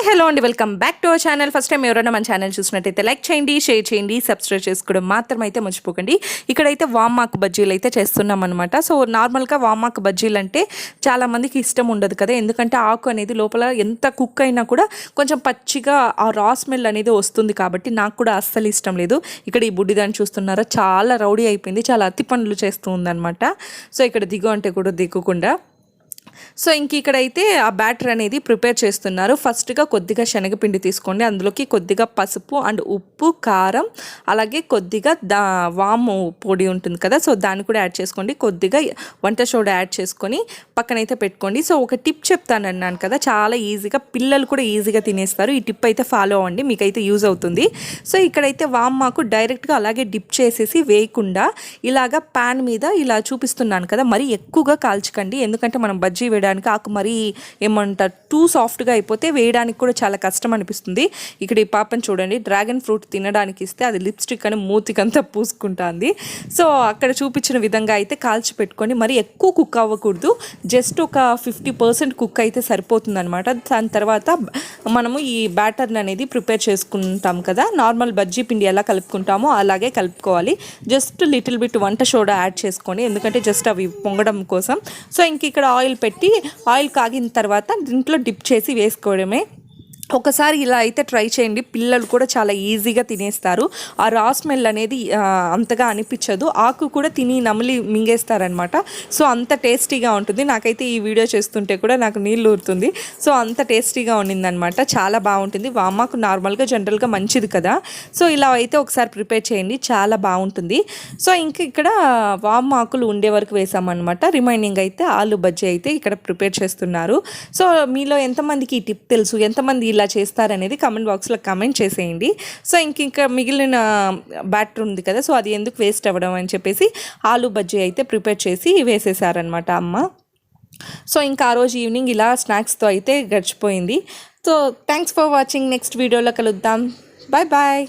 Hi hello అండి. Welcome back to our channel. First time ఎవరైనా మన ఛానల్ చూసినట్టయితే లైక్ చేయండి షేర్ చేయండి సబ్స్క్రైబ్ చేసుకోవడం మాత్రం అయితే మర్చిపోకండి. ఇక్కడైతే వామ్మాక్ బజ్జీలు అయితే చేస్తున్నాం అనమాట సో నార్మల్గా వామ్మాక్ బజ్జీలు అంటే చాలామందికి ఇష్టం ఉండదు కదా. ఎందుకంటే ఆకు అనేది లోపల ఎంత కుక్ అయినా కూడా కొంచెం పచ్చిగా ఆ రా స్మెల్ అనేది వస్తుంది కాబట్టి నాకు కూడా అస్సలు ఇష్టం లేదు. ఇక్కడ ఈ బుడ్డిదాన్ని చూస్తున్నారా? చాలా రౌడీ అయిపోయింది. చాలా అతి పనులు చేస్తూ ఉందనమాట సో ఇక్కడ దిగు అంటే కూడా దిగకుండా సో ఇంక ఇక్కడైతే ఆ బ్యాటర్ అనేది ప్రిపేర్ చేస్తున్నారు. ఫస్ట్గా కొద్దిగా శనగపిండి తీసుకోండి. అందులోకి కొద్దిగా పసుపు అండ్ ఉప్పు కారం అలాగే కొద్దిగా దా వాము పొడి ఉంటుంది కదా సో దాన్ని కూడా యాడ్ చేసుకోండి. కొద్దిగా వంట సోడా యాడ్ చేసుకొని పక్కనైతే పెట్టుకోండి. సో ఒక టిప్ చెప్తాను అన్నాను కదా చాలా ఈజీగా పిల్లలు కూడా ఈజీగా తినేస్తారు. ఈ టిప్ అయితే ఫాలో అవ్వండి మీకైతే యూజ్ అవుతుంది. సో ఇక్కడైతే వామ్ మాకు డైరెక్ట్గా అలాగే డిప్ చేసేసి వేయకుండా ఇలాగా ప్యాన్ మీద ఇలా చూపిస్తున్నాను కదా మరి ఎక్కువగా కాల్చకండి. ఎందుకంటే మనం బజ్జీ వేయడానికి ఆకు మరీ ఏమంటారు టూ సాఫ్ట్గా అయిపోతే వేయడానికి కూడా చాలా కష్టం అనిపిస్తుంది. ఇక్కడ ఈ పాపని చూడండి డ్రాగన్ ఫ్రూట్ తినడానికి ఇస్తే అది లిప్స్టిక్ అని మూతికంతా పూసుకుంటుంది. సో అక్కడ చూపించిన విధంగా అయితే కాల్చి పెట్టుకొని మరి ఎక్కువ కుక్ అవ్వకూడదు. జస్ట్ ఒక ఫిఫ్టీ పర్సెంట్ కుక్ అయితే సరిపోతుంది అనమాట దాని తర్వాత మనము ఈ బ్యాటర్ని అనేది ప్రిపేర్ చేసుకుంటాం కదా. నార్మల్ బజ్జీ పిండి ఎలా కలుపుకుంటామో అలాగే కలుపుకోవాలి. జస్ట్ లిటిల్ బిట్ వంట సోడా యాడ్ చేసుకొని ఎందుకంటే జస్ట్ అవి పొంగడం కోసం. సో ఇంక ఇక్కడ ఆయిల్ పెట్టి ఆయిల్ కాగిన తర్వాత దీంట్లో డిప్ చేసి వేసుకోవడమే. ఒకసారి ఇలా అయితే ట్రై చేయండి. పిల్లలు కూడా చాలా ఈజీగా తినేస్తారు. ఆ రా స్మెల్ అనేది అంతగా అనిపించదు. ఆకు కూడా తిని నమిలి మింగేస్తారనమాట సో అంత టేస్టీగా ఉంటుంది. నాకైతే ఈ వీడియో చేస్తుంటే కూడా నాకు నీళ్ళు ఊరుతుంది. సో అంత టేస్టీగా ఉండిందనమాట చాలా బాగుంటుంది. వామాకు నార్మల్గా జనరల్గా మంచిది కదా. సో ఇలా అయితే ఒకసారి ప్రిపేర్ చేయండి. చాలా బాగుంటుంది. సో ఇంక ఇక్కడ వామ్ ఆకులు ఉండే వరకు వేసామన్నమాట. రిమైనింగ్ అయితే ఆలు బజ్జీ అయితే ఇక్కడ ప్రిపేర్ చేస్తున్నారు. సో మీలో ఎంతమందికి ఈ టిప్ తెలుసు? ఎంతమంది ఇలా చేస్తారనేది కమెంట్ బాక్స్లో కమెంట్ చేసేయండి. సో ఇంక ఇంకా మిగిలిన um, బ్యాటర్ ఉంది కదా సో అది ఎందుకు వేస్ట్ అవ్వడం అని చెప్పేసి ఆలు బజ్జీ అయితే ప్రిపేర్ చేసి వేసేసారనమాట అమ్మ. సో ఇంకా ఆ రోజు ఈవినింగ్ ఇలా స్నాక్స్తో అయితే గడిచిపోయింది. So thanks for watching next వీడియోలో కలుద్దాం. Bye bye